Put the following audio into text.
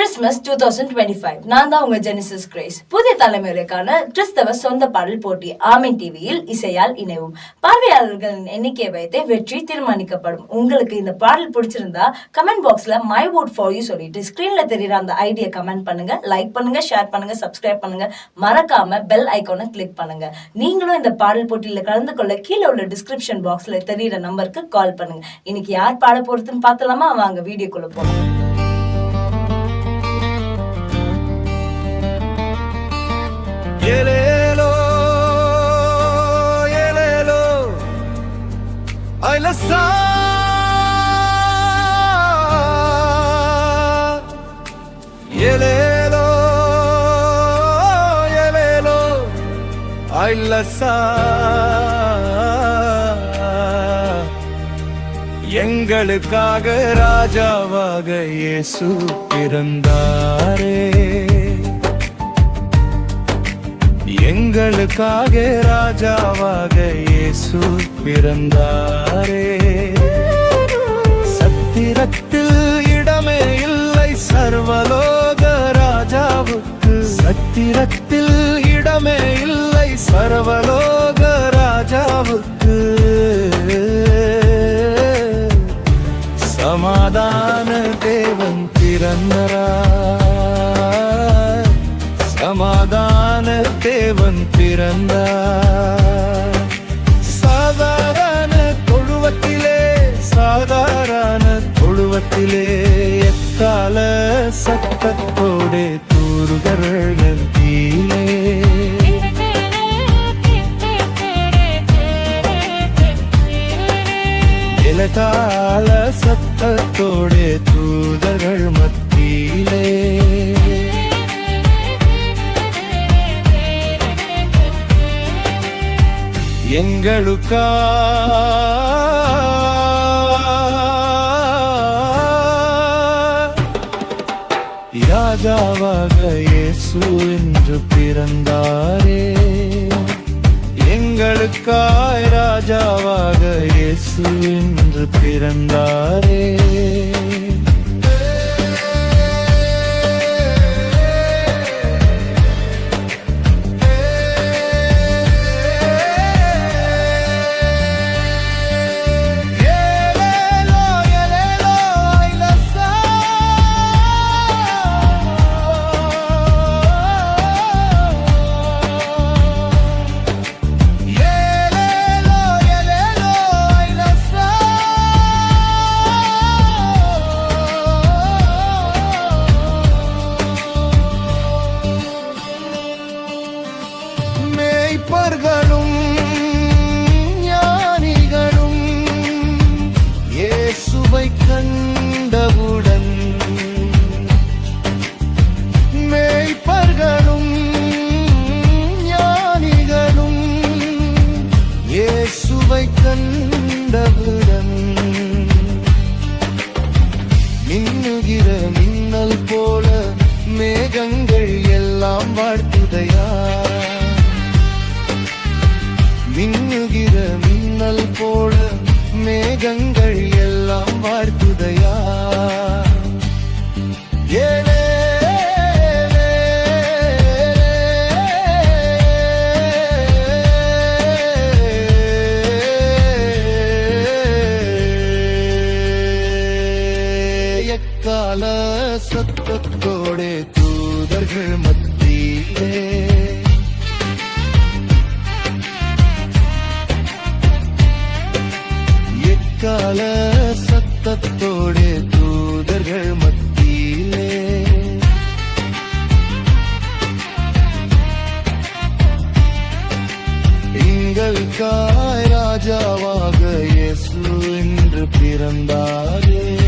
Christmas two thousand twenty five நான் தான் உங்க ஜெனிசஸ் கிரேஸ் புதிய தலைமுறைக்கான கிறிஸ்தவ சொந்த பாடல் போட்டி ஆமின் டிவியில் இசையால் இணைவும். பார்வையாளர்களின் எண்ணிக்கையை வைத்தே வெற்றி தீர்மானிக்கப்படும். உங்களுக்கு இந்த பாடல் பிடிச்சிருந்தா கமெண்ட் பாக்ஸ்ல மை வோட் ஃபார் யூ சொல்லிட்டு ஸ்கிரீன்ல தெரியுற அந்த ஐடியா கமெண்ட் பண்ணுங்க லைக் பண்ணுங்க ஷேர் பண்ணுங்க சப்ஸ்கிரைப் பண்ணுங்க. மறக்காம பெல் ஐகானை கிளிக் பண்ணுங்க. நீங்களும் இந்த பாடல் போட்டியில கலந்து கொள்ள கீழே உள்ள டிஸ்கிரிப்ஷன் பாக்ஸ்ல தெரியுற நம்பருக்கு கால் பண்ணுங்க. இன்னைக்கு யார் பாட போறதுன்னு பார்த்தலாமா வாங்க வீடியோக்குள்ள போகலாம் ஏலேலோ ஏலேலோ ஐலசா ஏலேலோ ஏலேலோ ஐலசா எங்களுக்காக ராஜாவாக இயேசு பிறந்தாரே. எங்களுக்காக ராஜாவாக இயேசு பிறந்தாரே. சத்திரத்தில் இடமே இல்லை சர்வலோக ராஜாவுக்கு. சத்திரத்தில் இடமே இல்லை சர்வலோக ராஜாவுக்கு. சமாதான தேவன் பிறந்தரா சமாதான தேவன் பிறந்தார். சாதாரண தொழுவத்திலே சாதாரண தொழுவத்திலே எத்தால சத்தத்தோடே தூருகர்கள் கீழே. இலகால சத்தத்தோடே தூதர்கள் மத்தியிலே. எங்களுக்கா? ராஜாவாக இயேசு என்று பிறந்தாரே. எங்களுக்காய் ராஜாவாக இயேசு என்று பிறந்தாரே. மேய்ப்பர்களும் ஞானிகளும் இயேசுவை கண்டவுடன் மேய்ப்பர்களும் ஞானிகளும் இயேசுவை கண்டவுடன் மின்னுகிற மின்னல் போல மேகங்கள் எல்லாம் வாழ்த்து நண்பர்கள் மத்தியிலே. எக்கால சத்தத்தோடு தூதர்கள் மத்தியிலே. எங்களுக்காய் ராஜாவாக இயேசு என்று பிறந்தாரே.